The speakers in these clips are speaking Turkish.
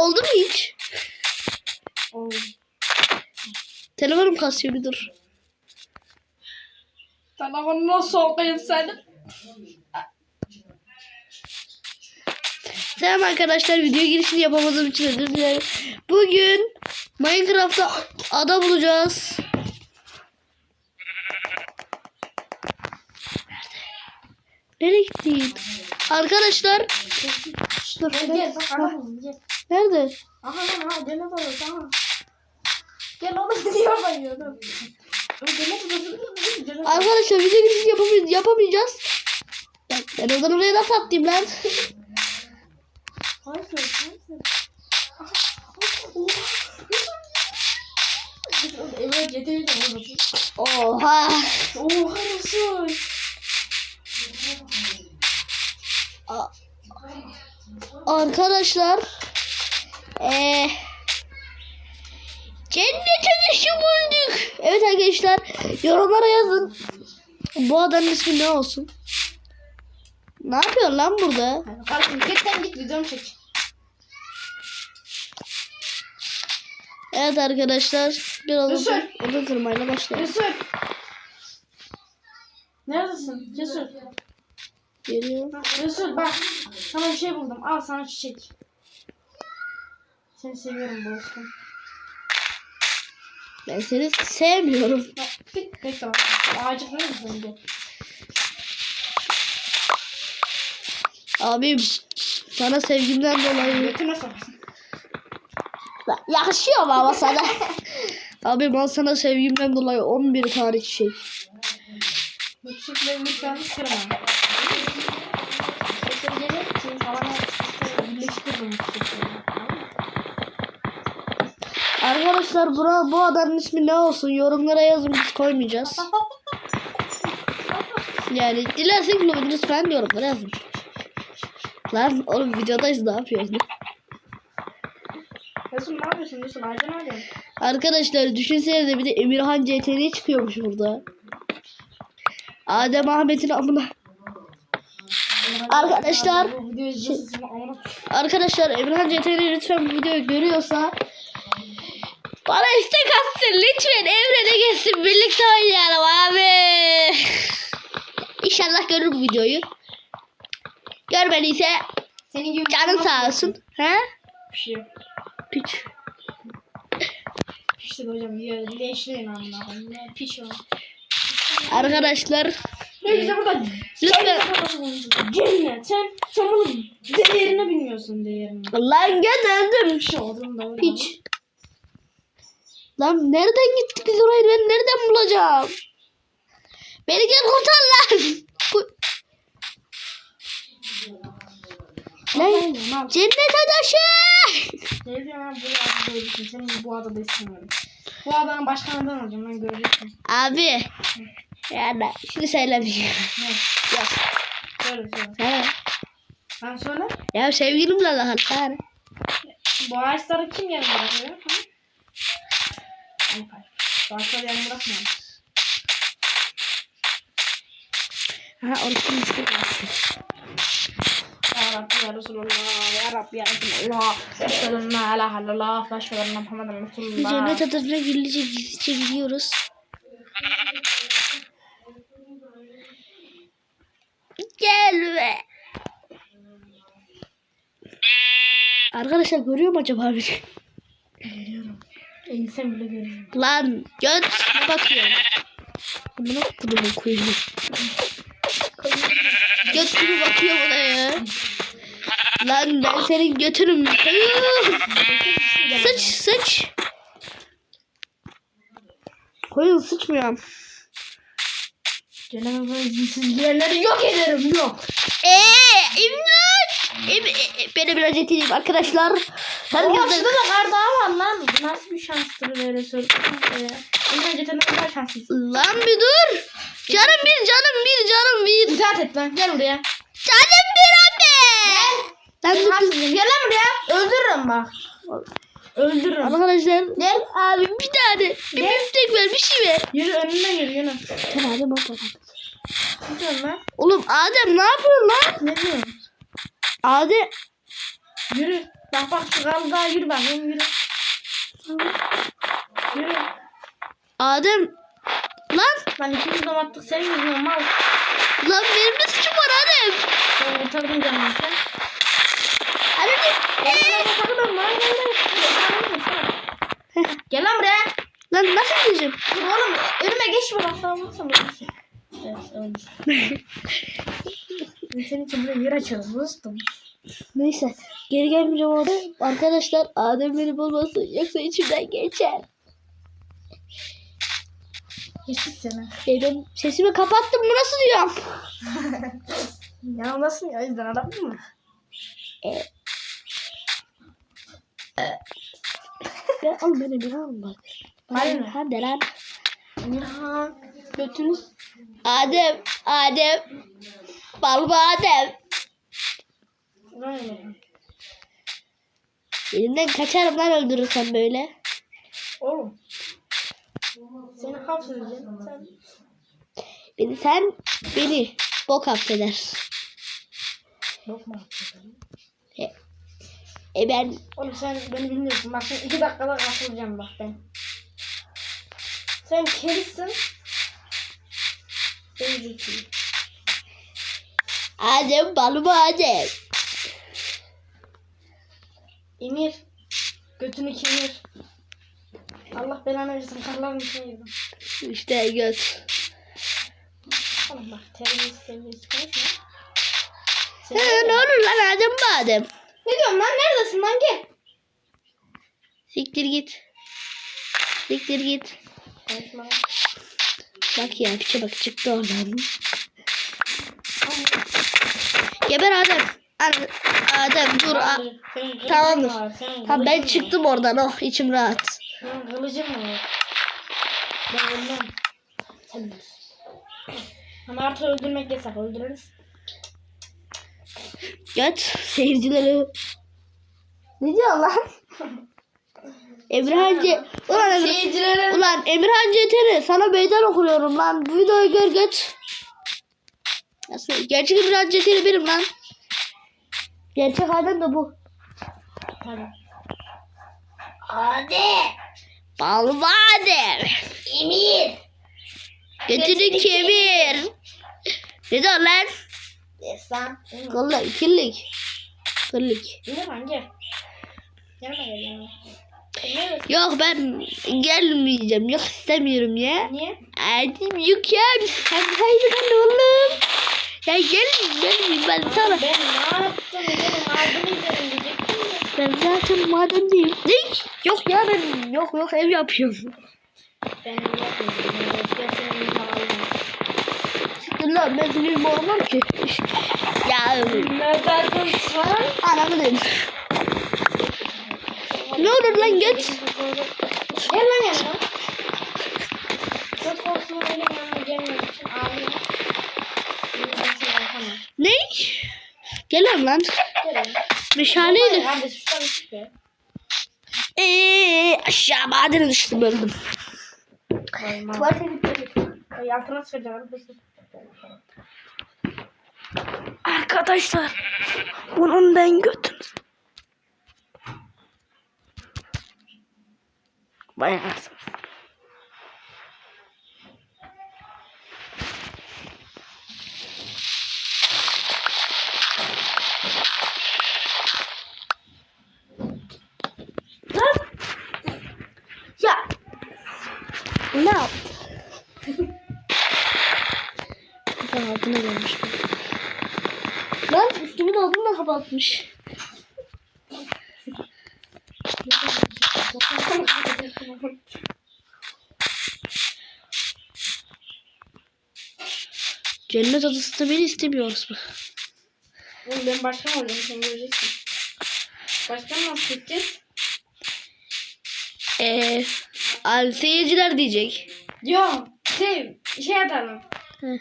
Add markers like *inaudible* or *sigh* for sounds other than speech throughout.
oldu mu hiç? Telefonum kasıyor bir dur. Telefonu nasıl okuyayım senin? Selam arkadaşlar video girişini yapamadığım için özür dilerim. Bugün Minecraft'ta ada bulacağız. Nereye gittin? Arkadaşlar dur. Alalım gel. Nerede? Aha lan ha cennet odası aha. Gel oğlum diyor. O cennet odası. Arkadaşlar video girişini yapamay- yapamayacağız. Ben, ben oradan oraya nasıl atlayayım lan? Hayır hayır. Aha. Oha. Oha. Oha nasıl? Arkadaşlar eee cennet ateşi bulduk. Evet arkadaşlar yorumlara yazın. Bu adanın ismi ne olsun? Ne yapıyorsun lan burada? Kardeşim git sen git videomu çek. Evet arkadaşlar biraz Yusuf. oda kırmayla başlayalım. Cesur. Neredesin? Cesur. Geliyor. Cesur bak. Sana bir şey buldum. Al sana çiçek. Seni seviyorum dostum. Ben seni sevmiyorum. Git bekle misin önce? Abim sana sevgimden dolayı Götüne sokarsın. yakışıyor mu ama sana? Abi ben sana sevgimden dolayı 11 tane çiçek. Bu çiçekleri lütfen kırma. Çiçekleri gelir. Çünkü falan birleştiririm bu çiçekleri. Tamam mı? Arkadaşlar bura, bu adanın ismi ne olsun yorumlara yazın biz koymayacağız. Yani dilersek lütfen yorumlara yazın. Lan oğlum videodayız ne yapıyorsun? Cesur ne yapıyorsun? Cesur ağaca ne yapıyorsun? Arkadaşlar düşünsenize bir de Emirhan CTN çıkıyormuş burada. Adem Ahmet'in amına. Arkadaşlar Arkadaşlar Emirhan CTN lütfen bu videoyu görüyorsa bana istek atsın lütfen evrene geçsin birlikte oynayalım abi. İnşallah görür bu videoyu. Görmediyse Senin gibi canın sağ olsun. He? Yok. Piç. İşte hocam koyayım. Ne Piç o. Arkadaşlar Ne güzel burada. lütfen Cennet. Sen sen bunun değerini bilmiyorsun değerini. lan gel öldüm. Piç. Lan nereden gittik biz orayı ben nereden bulacağım? Beni gel kurtar lan. *laughs* Lan Lan. cennet adaşı. Ne diyorum ben bu adada değilsin. Senin bu adada istemiyorum. Bu adanın başkanından alacağım ben göreceksin. Abi. Yani şimdi söylemeyeceğim. Ne? Yok. Söyle söyle. He. Sen söyle. Ya sevgilimle yani. Bu ağaçları kim yerine Bu ağaçları yerine bırakmıyorum. Ha onu şimdi istiyorsun. Ya Rabbi ya Resulallah. Ya Rabbi ya Resulallah. Eşhedü en la ilahe illallah. Ve enne Muhammeden Resulullah. Cennet adasına gizlice gizlice gidiyoruz. Gel be. Arkadaşlar görüyor mu acaba bizi? Görüyorum. Eğilsem bile görüyorum. Lan göt ne bakıyor? Buna bunu koyayım. Göt gibi bakıyor buna ya. Lan ben senin götünüm. sıç sıç. Koyun sıçmıyorum. Cenab-ı Hak izinsiz yerleri yok ederim yok. Eee imdat. E, e, beni biraz yetineyim arkadaşlar. Oha Herkes şurada da kar dağı var lan. Nasıl bir şanstır böyle söyleyeyim. İlk önce tanımı daha şanslısın. Lan bir dur. Canım bir canım bir canım bir. İtaat et lan gel buraya. Canım bir anne. Dur. Hapsızım gel lan buraya. Öldürürüm bak. Öldürürüm. Arkadaşlar Gel. abi bir tane bir Ne? biftek ver bir şey ver. Yürü önünden yürü yürü. Sen Adem bak Ne diyorsun lan? Oğlum Adem ne yapıyorsun lan? Ne diyorsun? Adem Yürü. Bak bak şu kaldı daha yürü bakayım yürü. Yürü. Adem. Lan. Lan ikimiz de battık senin yüzünden mal. Lan benim ne suçum var Adem? Ben kurtardım canımı sen. Adem. Lan gel lan buraya. Lan nasıl diyeceğim? Dur oğlum önüme geçme bak sen olmazsa ölürsün. Evet *laughs* Ben senin için buraya yer açarım dostum. Neyse. Geri gelmeyeceğim orada. Arkadaşlar Adem beni bulmasın. Yoksa içimden geçer. Yeşil seni. E ben sesimi kapattım. Bu nasıl diyorum? *laughs* Yanındasın ya o yüzden aradın mı? Ya al beni bir al bak. Hayır. Hadi lan. Ya götünüz. Adem. Adem. Balba Adem. Aynen. Elimden kaçarım lan öldürürsen böyle. Oğlum. Seni hapsedeceğim. Sen Beni sen beni bok affeder. yok mu? E, e ben Oğlum sen beni bilmiyorsun. Bak sen iki dakikada kapılacağım bak ben. Sen kerisin. Ben zekiyim. Adem balba Adem. İmir. Götünü kemir. Allah belanı versin. Karların içine girdim. İşte göt. Oğlum bak terbiyesiz terbiyesiz konuşma. Sen He, ne olur lan Adem bu Adem. Ne diyorsun lan? Neredesin lan? Gel. Siktir git. Siktir git. Konuşma lan. Bak ya piçe bak çıktı oradan. Geber Adem. Ad- Adem dur. A- Tamamdır. Tamam ben çıktım oradan. Oh içim rahat. Senin kılıcın mı? Ben ölmem. Sen bilirsin. Ama artık öldürmek yasak. Öldürürüz. Göt seyircileri. Ne diyor lan? *laughs* Emirhan. Ulan, Emir... Seyircilere Ulan Emirhan Ceter'i sana meydan okuyorum lan. Bu videoyu gör göt. Nasıl? Gerçek Emirhan Ceter'i benim lan. Gerçek Adem de bu. Balma Adem. Emir. Götünü kemir. Ne diyor lan? Destan. Valla kirlik. Kirlik. Ne? Yok ben gelmeyeceğim. Yok istemiyorum ya. Niye? Adem yok ya. Sen lan oğlum. Ya gel gel ben sana. Ben ne yaptım? Benim ardımı. Ben zaten maden değilim. Ne? Yok ya ben yok yok ev yapıyorum. Ben ne yapıyorum? Ben senin Siktir lan ben senin olmam ki. Ya Nereden sen? anamı dedim. Ne olur lan geç. Gel lan yanıma. Çok olsun benim yanıma için ağlıyorum. Ne? Geliyorum lan. Gel lan. Meşaleyle. Eee aşağı madene düştüm öldüm. Tuvalete gittim. Ay altına sıkacağım. Arkadaşlar bunun ben götüm. Bayağı. Lan! Ya! Ne yaptı? Ben altına gelmiş. Lan üstümü de odunla kapatmış. Cennet adası da beni istemiyoruz mu? Oğlum ben başkan olacağım sen göreceksin. Başkan nasıl gideceğiz? Eee al seyirciler diyecek. Yok şey şey atalım. Heh.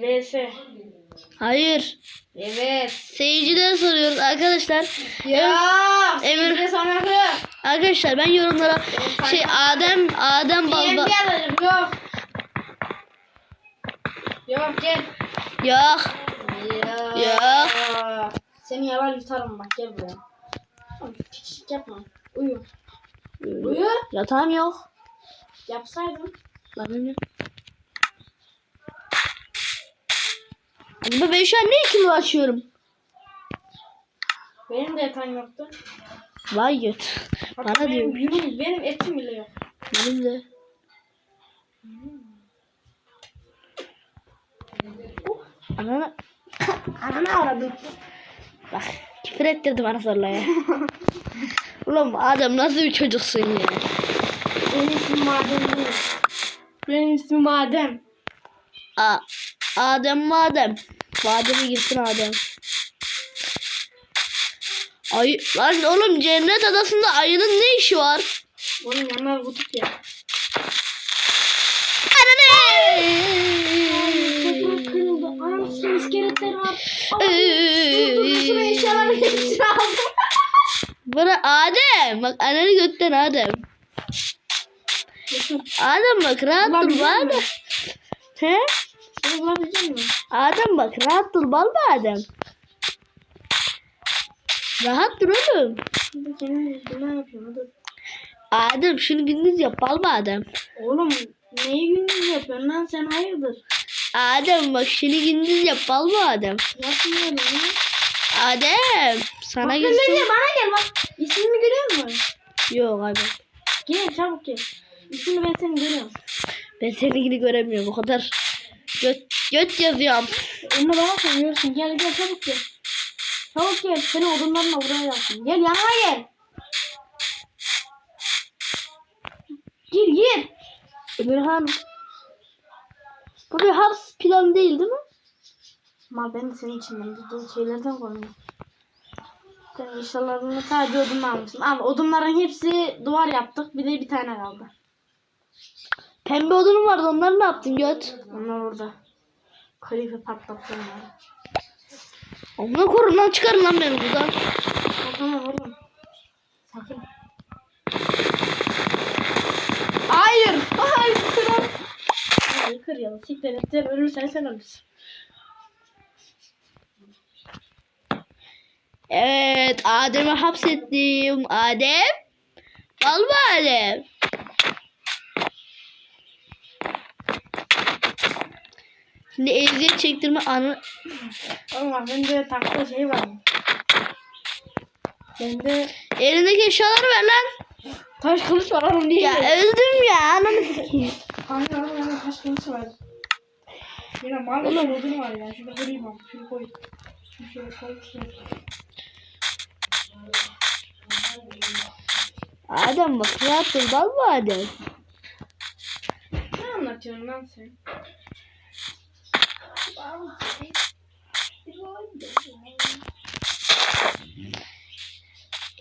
VS. Hayır. Evet. Seyircilere soruyoruz arkadaşlar. Ya. Emir- Emir. Arkadaşlar ben yorumlara şey Adem Adem Balba BMP alacağım. Yok. Yok gel. yok Ya. Ya. Seni yalan yutarım bak gel buraya. Çiçek yapma. Uyu. Uyu. Yatağım yok. Yapsaydın. Bana ne? Acaba ben şu an ne için uğraşıyorum? Benim de yatağım yoktu. Vay göt. Hatta Bana benim, diyor. yürüm, benim etim bile yok. Benim de. Anana Ananı aradım. bak küfür ettirdi bana zorla ya. *laughs* Ulan Adem nasıl bir çocuksun ya? Benim ismim Madem değil. Benim ismim Madem. A Adem madem. Madem'e girsin Adem. Ay lan oğlum cennet adasında ayının ne işi var? Onun yanına kutup ya. Toprak kırıldı. Anasının iskeletleri var. Ee, Dursun eşyaların hepsini aldım. Bana Adem. Bak ananı götten Adem. Adem bak rahat dur Adem. He? Adem bak rahat dur bal mı Adem? Rahat dur oğlum. Adem şunu gündüz yap bal mı Adem? Oğlum neyi gündüz yapıyorsun lan sen hayırdır? Adem bak şunu gündüz yap bal mı Adem? Yapmıyorum ya. Adem sana Bak gelsin. gel bana gel bak. İsmini görüyor musun? Yok abi. Gel çabuk gel. İsmini ben seni görüyorum. Ben seninkini göremiyorum o kadar. Göt, göt yazıyorum. Onu bana söylüyorsun. Gel gel çabuk gel. Çabuk gel. Seni odunlarla buraya yaptım. Gel yanıma gel. Gir gir. Emirhan. Bu bir harf plan değil değil mi? Mal ben de senin için ben dediğin şeylerden koyuyorum. Eşyalarını sadece odunla almışsın. Al odunların hepsi duvar yaptık. Bir de bir tane kaldı. Pembe odunum vardı onları ne yaptın göt? Onlar orada. Kalife patlattım onları. Onu korun lan çıkarın lan beni buradan. Tamam oğlum. Sakın. Hayır. Hayır kırar. Hayır kır ya. Siktir et. Sen ölürsen sen ölürsün. Evet Adem'i hapsettim. Adem. Al mı Adem? Şimdi eziyet çektirme anı. Oğlum bak bende taktığı şey var. Bende Elindeki eşyaları ver lan. taş kılıç var oğlum niye? Ya öldüm ya ananı sikeyim. Kanka oğlum bende taş kılıç var. Yine mal odun var ya. Şurada kırayım bak. Şunu koy. Şunu şöyle koy. şöyle. Adem bak dur bal mı Adem? Ne anlatıyorsun lan sen?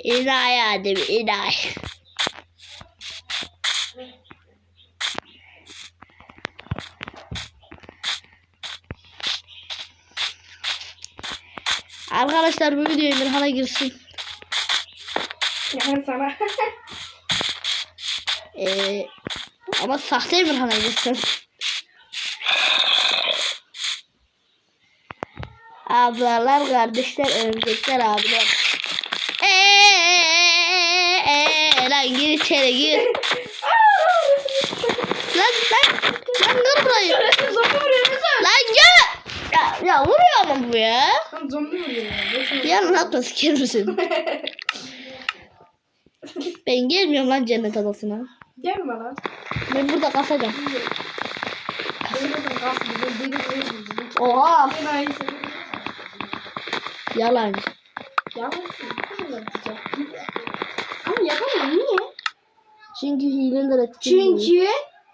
İnay Adem inay. Arkadaşlar bu video Emirhan'a girsin. Yani sana. *laughs* Ee, ama sahte Emirhan'a girsin. Ablalar, kardeşler, örümcekler, abiler. Eee, lan gir içeri gir. lan lan lan dur burayı. Lan ya. Ya, ya vuruyor ama bu ya. Lan zombi vuruyor ya. Ya ne yapma siker misin? *laughs* ben gelmiyorum lan cennet adasına. Gelme lan. Ben burada kasacağım. Benim odun kalsın. Ben oyun Oha. Ben aynı seni. Yalancı. Yavaş Ama yapamam niye? Çünkü hileler etkin. Çünkü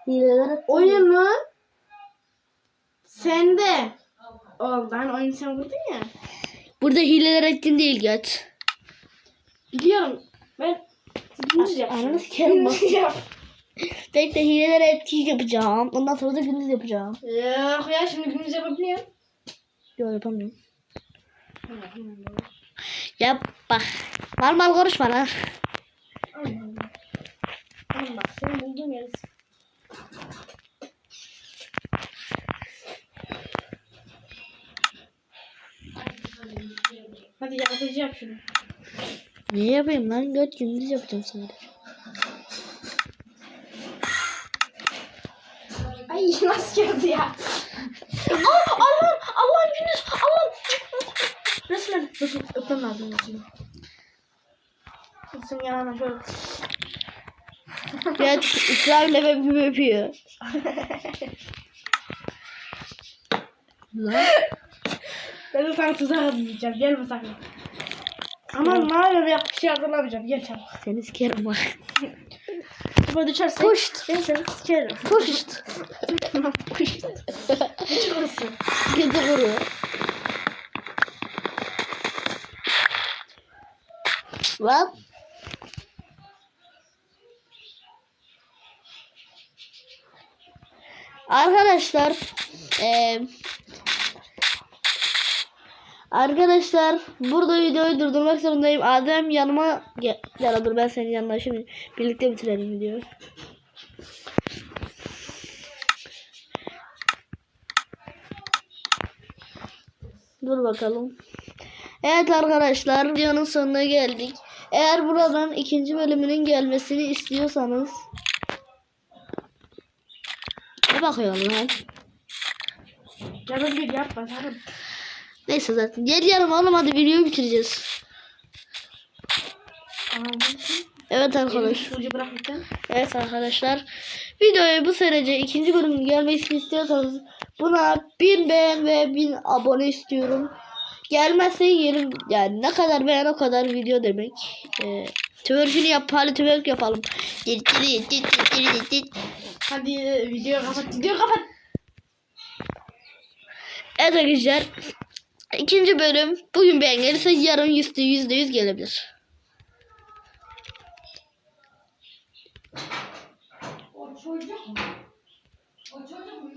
hileler etkin. oyunun sende. Oldu hani oyunu sen vurdun ya. Burada hileler etkin değil göt. Biliyorum. Ben gündüz Ananı yapacağım. sikerim bak. Yap. Bekle hileler etkin yapacağım. Ondan sonra da gündüz yapacağım. Yok ya şimdi gündüz yapabiliyorum. Yok yapamıyorum. Yap bak. Mal mal konuşma lan. Tamam bak seni buldum ya. Hadi yapıcı yap şunu. Niye yapayım lan? Göt gündüz yapacağım sadece. Ay *laughs* nasıl geldi ya? Aa, Allah'ım Allah'ım gündüz Allah'ım. Resmen resmen öpmem lazım resmen. Senin yanına şöyle. Göt İsrail efem gibi öpüyor. lan. *laughs* Ben de sana tuzak hazırlayacağım. Gel bu sakın. Ama maalesef yap bir şey hazırlamayacağım. Gel çabuk. Seni sikerim bak. Tuba düşerse. Puşt. Ben seni sikerim. Puşt. Puşt. Çıkırsın. Gece kuru. Lan. Arkadaşlar eee Arkadaşlar burada videoyu durdurmak zorundayım. Adem yanıma gel. Gel dur ben senin yanına şimdi birlikte bitirelim videoyu. Dur bakalım. Evet arkadaşlar videonun sonuna geldik. Eğer buradan ikinci bölümünün gelmesini istiyorsanız Ne bakıyorsun lan? Canım bir yapma canım. Neyse zaten. Gel yanıma oğlum hadi videoyu bitireceğiz. Evet arkadaşlar. Evet arkadaşlar. Videoya bu serece ikinci bölümün gelmesini istiyorsanız buna 1000 beğen ve 1000 abone istiyorum. Gelmezse yerim yani ne kadar beğen o kadar video demek. Ee, twerk'ünü yap hadi twerk yapalım. Hadi e, videoyu kapat. Videoyu kapat. Evet arkadaşlar. İkinci bölüm bugün beğen gelirse yarın yüzde yüzde yüz gelebilir. O çocuk mu? O çocuk mu